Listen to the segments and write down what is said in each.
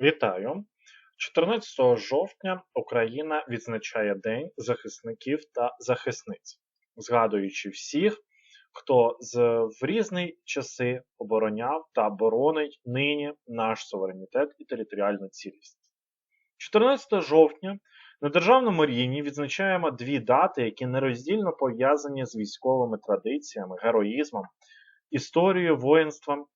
Вітаю! 14 жовтня Україна відзначає День захисників та захисниць, згадуючи всіх, хто з, в різні часи обороняв та боронить нині наш суверенітет і територіальну цілісність. 14 жовтня на державному рівні відзначаємо дві дати, які нероздільно пов'язані з військовими традиціями, героїзмом, історією, воїнством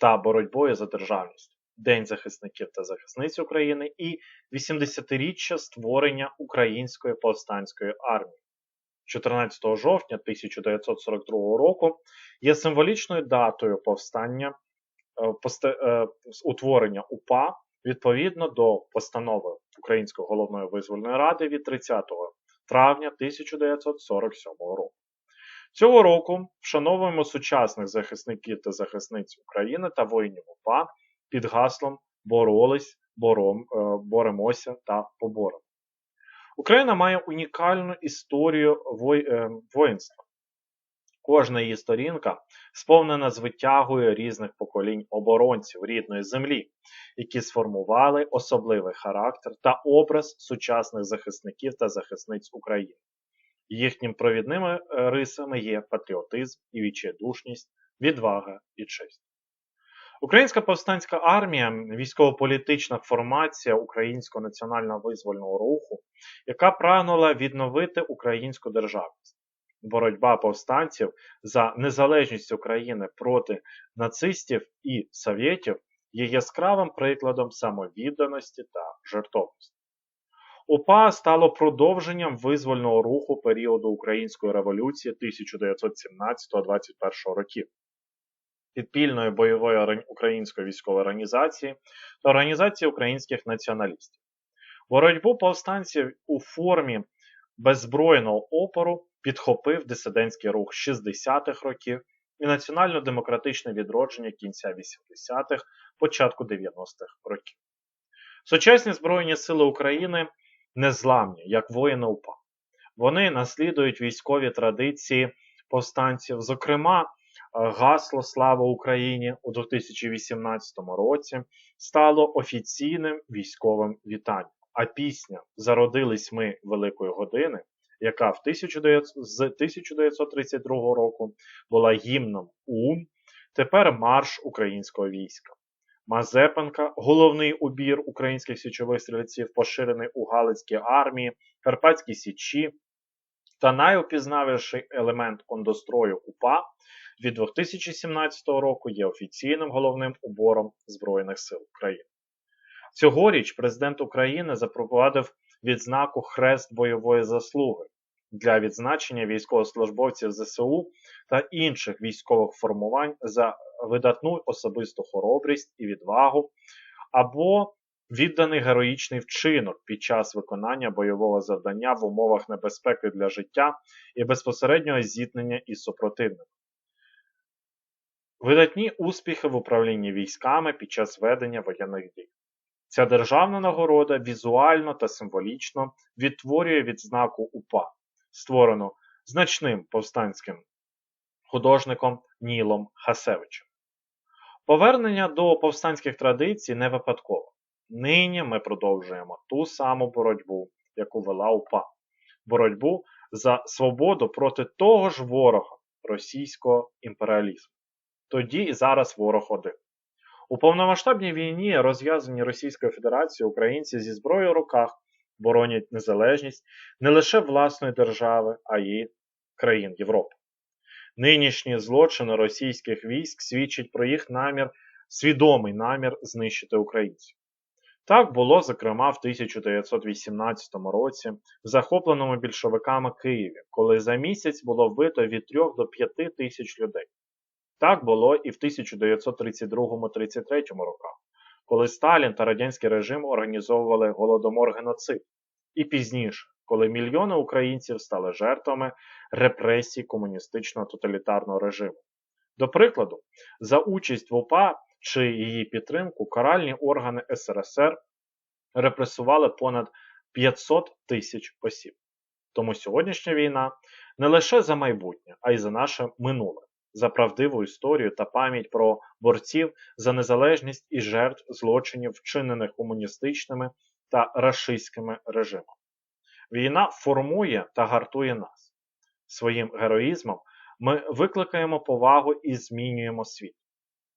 та боротьбою за державність. День захисників та захисниць України і 80-річчя створення Української повстанської армії. 14 жовтня 1942 року є символічною датою повстання е, е, утворення УПА відповідно до постанови Української головної визвольної ради від 30 травня 1947 року. Цього року вшановуємо сучасних захисників та захисниць України та воїнів УПА під гаслом боролись, бором, е, боремося та поборемо. Україна має унікальну історію е, воїнства. Кожна її сторінка сповнена з витягою різних поколінь оборонців рідної землі, які сформували особливий характер та образ сучасних захисників та захисниць України. Їхніми провідними е, рисами є патріотизм і відчайдушність, відвага і честь. Українська повстанська армія військово-політична формація Українського національного визвольного руху, яка прагнула відновити українську державність. Боротьба повстанців за незалежність України проти нацистів і совєтів є яскравим прикладом самовідданості та жертовності. УПА стало продовженням визвольного руху періоду Української революції 1917-21 років підпільної бойової української військової організації та організації українських націоналістів. Боротьбу повстанців у формі беззбройного опору підхопив дисидентський рух 60-х років і національно-демократичне відродження кінця 80-х, початку 90-х років. Сучасні Збройні Сили України незламні, як воїни УПА. Вони наслідують військові традиції повстанців, зокрема, гасло Слава Україні у 2018 році стало офіційним військовим вітанням. А пісня Зародились ми Великої години, яка в 1900, з 1932 року була гімном УМ, тепер марш українського війська. Мазепенка, головний убір українських січових стрільців, поширений у Галицькій армії, Карпатській Січі та найопізнавіший елемент кондострою УПА від 2017 року є офіційним головним убором Збройних сил України. Цьогоріч президент України запровадив відзнаку Хрест бойової заслуги для відзначення військовослужбовців ЗСУ та інших військових формувань за видатну особисту хоробрість і відвагу, або відданий героїчний вчинок під час виконання бойового завдання в умовах небезпеки для життя і безпосереднього зіткнення із супротивником. Видатні успіхи в управлінні військами під час ведення воєнних дій. Ця державна нагорода візуально та символічно відтворює відзнаку УПА, створену значним повстанським художником Нілом Хасевичем. Повернення до повстанських традицій не випадково. Нині ми продовжуємо ту саму боротьбу, яку вела УПА. Боротьбу за свободу проти того ж ворога російського імперіалізму тоді і зараз ворог один. У повномасштабній війні, розв'язаній Російською Федерацією, українці зі зброєю в руках боронять незалежність не лише власної держави, а й країн Європи. Нинішні злочини російських військ свідчать про їх намір, свідомий намір знищити українців. Так було, зокрема, в 1918 році в захопленому більшовиками Києві, коли за місяць було вбито від 3 до 5 тисяч людей. Так було і в 1932-33 роках, коли Сталін та радянський режим організовували голодомор геноцид, і пізніше, коли мільйони українців стали жертвами репресій комуністичного тоталітарного режиму. До прикладу, за участь в УПА чи її підтримку каральні органи СРСР репресували понад 500 тисяч осіб. Тому сьогоднішня війна не лише за майбутнє, а й за наше минуле за правдиву історію та пам'ять про борців за незалежність і жертв злочинів, вчинених комуністичними та рашистськими режимами. Війна формує та гартує нас. Своїм героїзмом ми викликаємо повагу і змінюємо світ.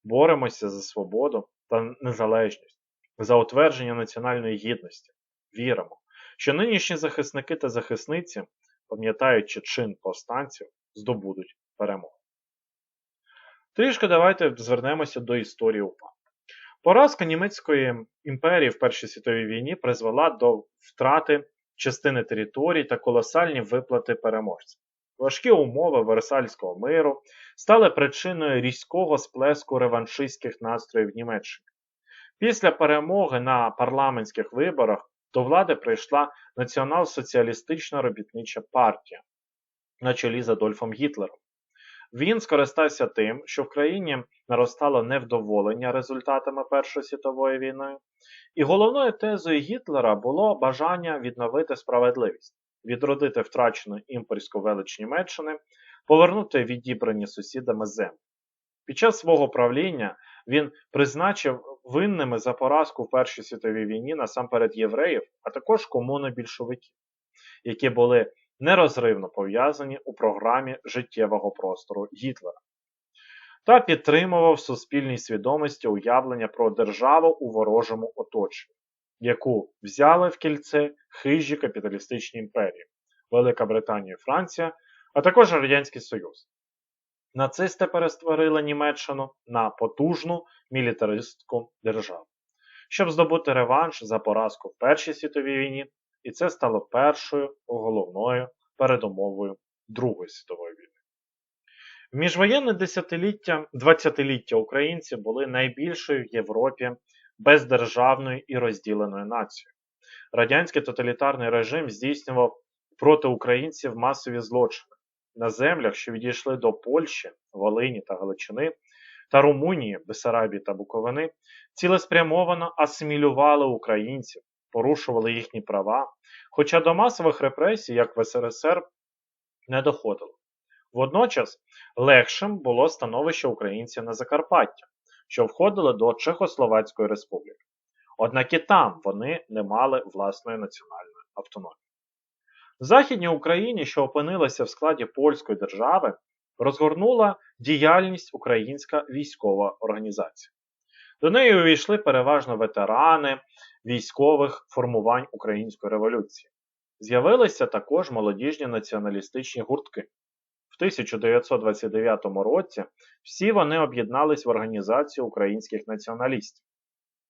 Боремося за свободу та незалежність, за утвердження національної гідності. Віримо, що нинішні захисники та захисниці, пам'ятаючи чин повстанців, здобудуть перемогу. Трішки давайте звернемося до історії УПА. Поразка Німецької імперії в Першій світовій війні призвела до втрати частини територій та колосальні виплати переможців. Важкі умови Версальського миру стали причиною різкого сплеску реваншистських настроїв в Німеччині. Після перемоги на парламентських виборах до влади прийшла Націонал-соціалістична робітнича партія на чолі з Адольфом Гітлером. Він скористався тим, що в країні наростало невдоволення результатами Першої світової війни, і головною тезою Гітлера було бажання відновити справедливість, відродити втрачену імперську велич Німеччини, повернути відібрані сусідами землі. Під час свого правління він призначив винними за поразку в Першій світовій війні насамперед євреїв, а також комуни більшовиків, які були нерозривно пов'язані у програмі життєвого простору Гітлера, та підтримував в суспільній свідомості уявлення про державу у ворожому оточенні, яку взяли в кільце хижі капіталістичні імперії Велика Британія і Франція, а також Радянський Союз. Нацисти перестворили Німеччину на потужну мілітаристську державу, щоб здобути реванш за поразку в Першій світовій війні і це стало першою головною передумовою Другої світової війни. Міжвоєнне десятиліття, 20-ліття українці були найбільшою в Європі бездержавною і розділеною нацією. Радянський тоталітарний режим здійснював проти українців масові злочини на землях, що відійшли до Польщі, Волині та Галичини, та Румунії, Бесарабії та Буковини, цілеспрямовано асимілювали українців, порушували їхні права, хоча до масових репресій, як в СРСР, не доходило. Водночас легшим було становище українців на Закарпаття, що входило до Чехословацької республіки. Однак і там вони не мали власної національної автономії. В Західній Україні, що опинилася в складі польської держави, розгорнула діяльність Українська військова організація. До неї увійшли переважно ветерани військових формувань Української революції. З'явилися також молодіжні націоналістичні гуртки. В 1929 році всі вони об'єднались в Організацію українських націоналістів.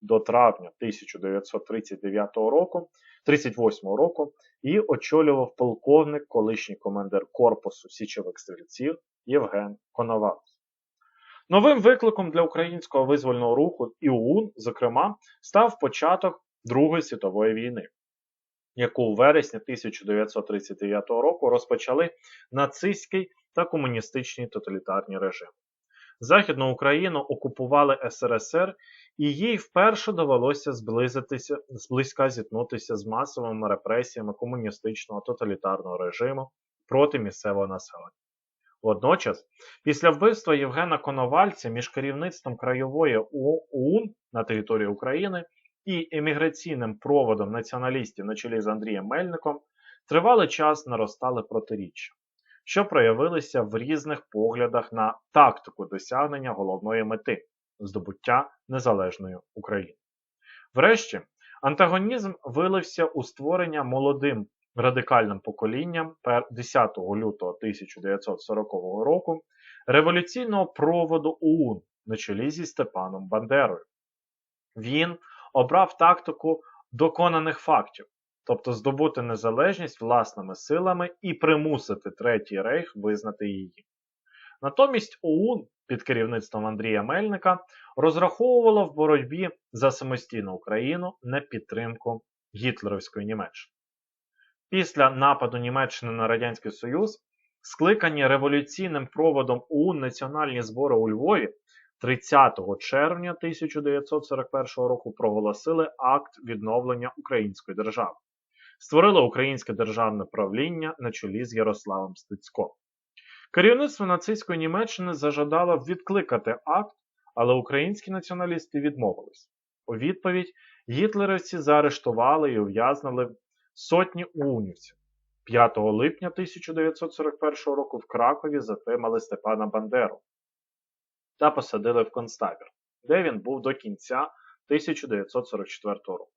До травня 1939 року, 38 року і очолював полковник, колишній командир корпусу січових стрільців Євген Коновалов. Новим викликом для українського визвольного руху і ОУН, зокрема, став початок Другої світової війни, яку у вересні 1939 року розпочали нацистський та комуністичний тоталітарні режими. Західну Україну окупували СРСР, і їй вперше довелося зблизитися, зблизька зіткнутися з масовими репресіями комуністичного тоталітарного режиму проти місцевого населення. Водночас, після вбивства Євгена Коновальця між керівництвом краєвої ОУН на території України і еміграційним проводом націоналістів на чолі з Андрієм Мельником тривалий час наростали протиріччя, що проявилися в різних поглядах на тактику досягнення головної мети здобуття незалежної України. Врешті, антагонізм вилився у створення молодим радикальним поколінням 10 лютого 1940 року революційного проводу ОУН на чолі зі Степаном Бандерою. Він обрав тактику доконаних фактів, тобто здобути незалежність власними силами і примусити Третій рейх визнати її. Натомість ОУН під керівництвом Андрія Мельника розраховувала в боротьбі за самостійну Україну на підтримку гітлерівської Німеччини. Після нападу Німеччини на Радянський Союз, скликані революційним проводом ОУН національні збори у Львові 30 червня 1941 року проголосили акт відновлення української держави, створили українське державне правління на чолі з Ярославом Стецьком. Керівництво нацистської Німеччини зажадало відкликати акт, але українські націоналісти відмовились. У відповідь гітлерівці заарештували і ув'язнили сотні унівців. 5 липня 1941 року в Кракові затримали Степана Бандеру та посадили в концтабір, де він був до кінця 1944 року.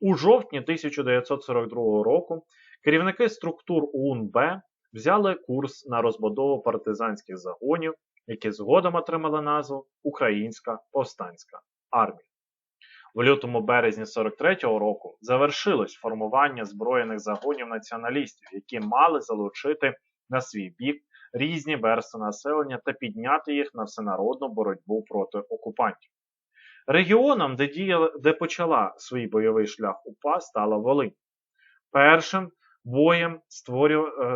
У жовтні 1942 року керівники структур УНБ взяли курс на розбудову партизанських загонів, які згодом отримали назву Українська повстанська армія. В лютому березні 43-го року завершилось формування збройних загонів націоналістів, які мали залучити на свій бік різні верстви населення та підняти їх на всенародну боротьбу проти окупантів. Регіоном, де діяла, де почала свій бойовий шлях УПА, стала Волинь. Першим боєм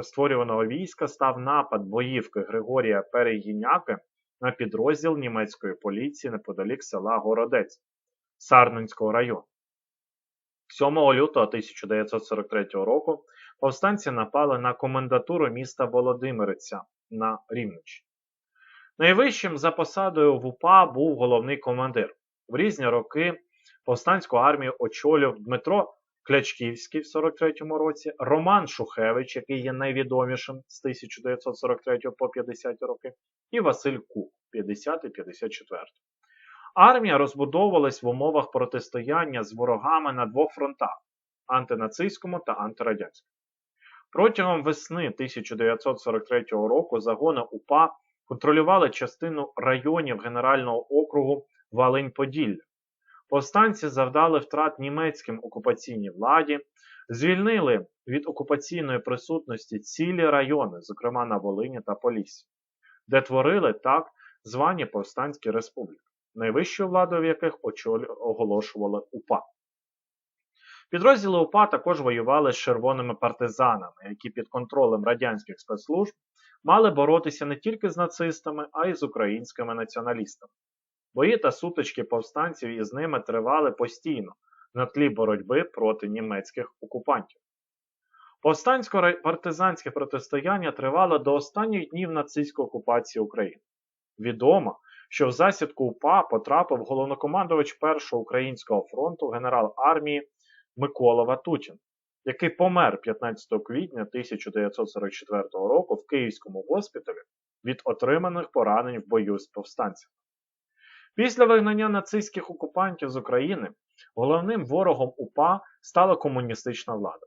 створюваного війська став напад боївки Григорія Перегіняки на підрозділ німецької поліції неподалік села Городець Сарненського району. 7 лютого 1943 року повстанці напали на комендатуру міста Володимириця на Рівненщині. Найвищим за посадою в УПА був головний командир. В різні роки повстанську армію очолював Дмитро Клячківський в 43-му році, Роман Шухевич, який є найвідомішим з 1943 по 50 роки, і Василь Кук 50-54. Армія розбудовувалась в умовах протистояння з ворогами на двох фронтах антинацистському та антирадянському. Протягом весни 1943 року загони УПА контролювали частину районів Генерального округу Волинь-Поділля. Повстанці завдали втрат німецьким окупаційній владі, звільнили від окупаційної присутності цілі райони, зокрема на Волині та Поліссі, де творили так звані повстанські республіки, найвищою владою в яких оголошували УПА. Підрозділи УПА також воювали з червоними партизанами, які під контролем радянських спецслужб мали боротися не тільки з нацистами, а й з українськими націоналістами. Бої та сутички повстанців із ними тривали постійно на тлі боротьби проти німецьких окупантів. Повстансько-партизанське протистояння тривало до останніх днів нацистської окупації України. Відомо, що в засідку УПА потрапив головнокомандувач Першого українського фронту генерал армії Микола Ватутін, який помер 15 квітня 1944 року в Київському госпіталі від отриманих поранень в бою з повстанцями. Після вигнання нацистських окупантів з України головним ворогом УПА стала комуністична влада.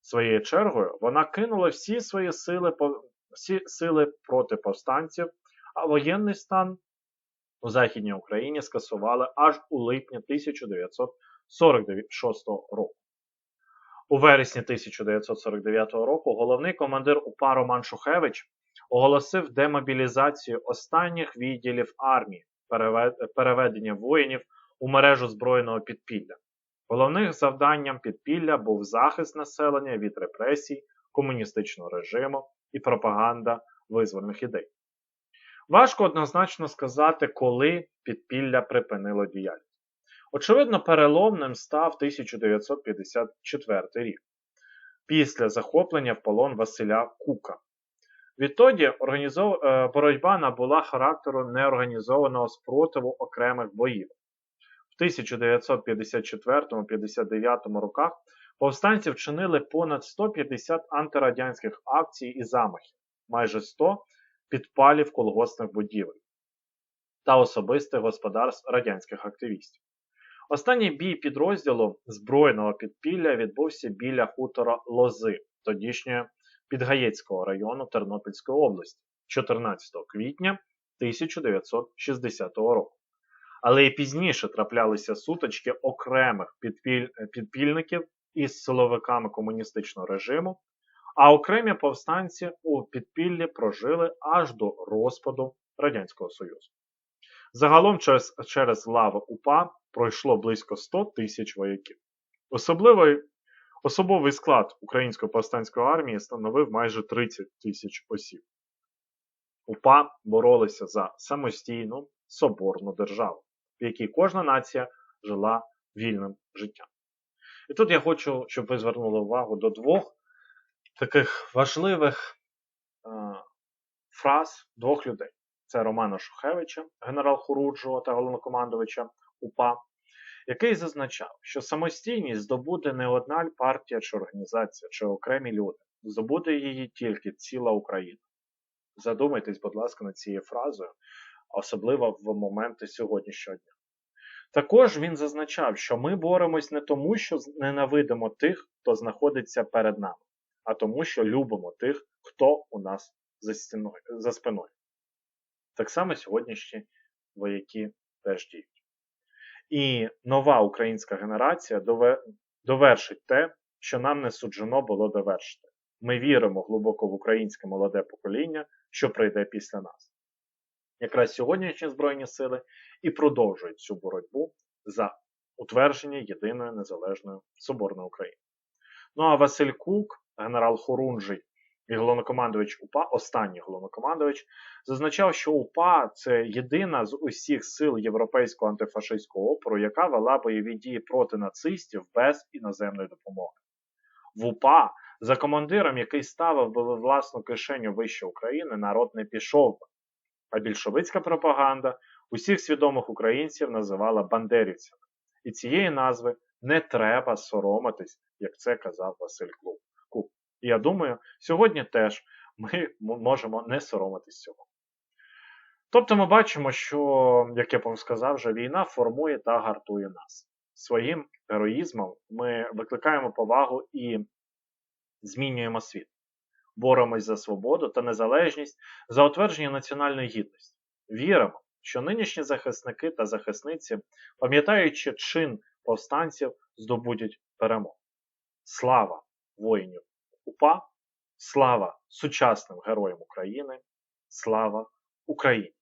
Своєю чергою вона кинула всі свої сили всі сили проти повстанців, а воєнний стан у Західній Україні скасували аж у липні 1946 року. У вересні 1949 року головний командир УПА Роман Шухевич оголосив демобілізацію останніх відділів армії переведення воїнів у мережу збройного підпілля. Головним завданням підпілля був захист населення від репресій, комуністичного режиму і пропаганда визвольних ідей. Важко однозначно сказати, коли підпілля припинило діяльність. Очевидно, переломним став 1954 рік після захоплення в полон Василя Кука, Відтоді. Е, боротьба набула характеру неорганізованого спротиву окремих боїв. В 1954-59 роках повстанці вчинили понад 150 антирадянських акцій і замахів, майже 100 підпалів колгоспних будівель та особистих господарств радянських активістів. Останній бій підрозділу збройного підпілля відбувся біля хутора Лози, тодішньої Підгаєцького району Тернопільської області 14 квітня 1960 року. Але і пізніше траплялися сутички окремих підпіль... підпільників із силовиками комуністичного режиму, а окремі повстанці у підпіллі прожили аж до розпаду Радянського Союзу. Загалом через через лави УПА пройшло близько 100 тисяч вояків. Особливою Особовий склад Української повстанської армії становив майже 30 тисяч осіб. УПА боролися за самостійну соборну державу, в якій кожна нація жила вільним життям. І тут я хочу, щоб ви звернули увагу до двох таких важливих е, фраз двох людей: це Романа Шухевича, генерал Хуруджого та головнокомандувача УПА, який зазначав, що самостійність здобуде не одна партія чи організація, чи окремі люди, здобуде її тільки ціла Україна. Задумайтесь, будь ласка, над цією фразою, особливо в моменти сьогоднішнього дня. Також він зазначав, що ми боремось не тому, що ненавидимо тих, хто знаходиться перед нами, а тому, що любимо тих, хто у нас за, стіною, за спиною. Так само сьогоднішні вояки теж діють. І нова українська генерація довершить те, що нам не суджено було довершити. Ми віримо глибоко в українське молоде покоління, що прийде після нас. Якраз сьогоднішні Збройні сили і продовжують цю боротьбу за утвердження єдиної незалежної соборної України. Ну а Василь Кук, генерал Хорунжий і головнокомандувач УПА, останній головнокомандувач, зазначав, що УПА це єдина з усіх сил європейського антифашистського опору, яка вела бойові дії проти нацистів без іноземної допомоги. В УПА за командиром, який ставив би власну кишеню вище України, народ не пішов би. А більшовицька пропаганда усіх свідомих українців називала бандерівцями. І цієї назви не треба соромитись, як це казав Василь Кук. І я думаю, сьогодні теж ми можемо не соромитись цього. Тобто ми бачимо, що, як я вам сказав, вже війна формує та гартує нас. Своїм героїзмом ми викликаємо повагу і змінюємо світ. Боремось за свободу та незалежність, за утвердження національної гідності. Віримо, що нинішні захисники та захисниці, пам'ятаючи чин повстанців, здобудуть перемогу. Слава воїнів УПА, слава сучасним героям України, слава Україні!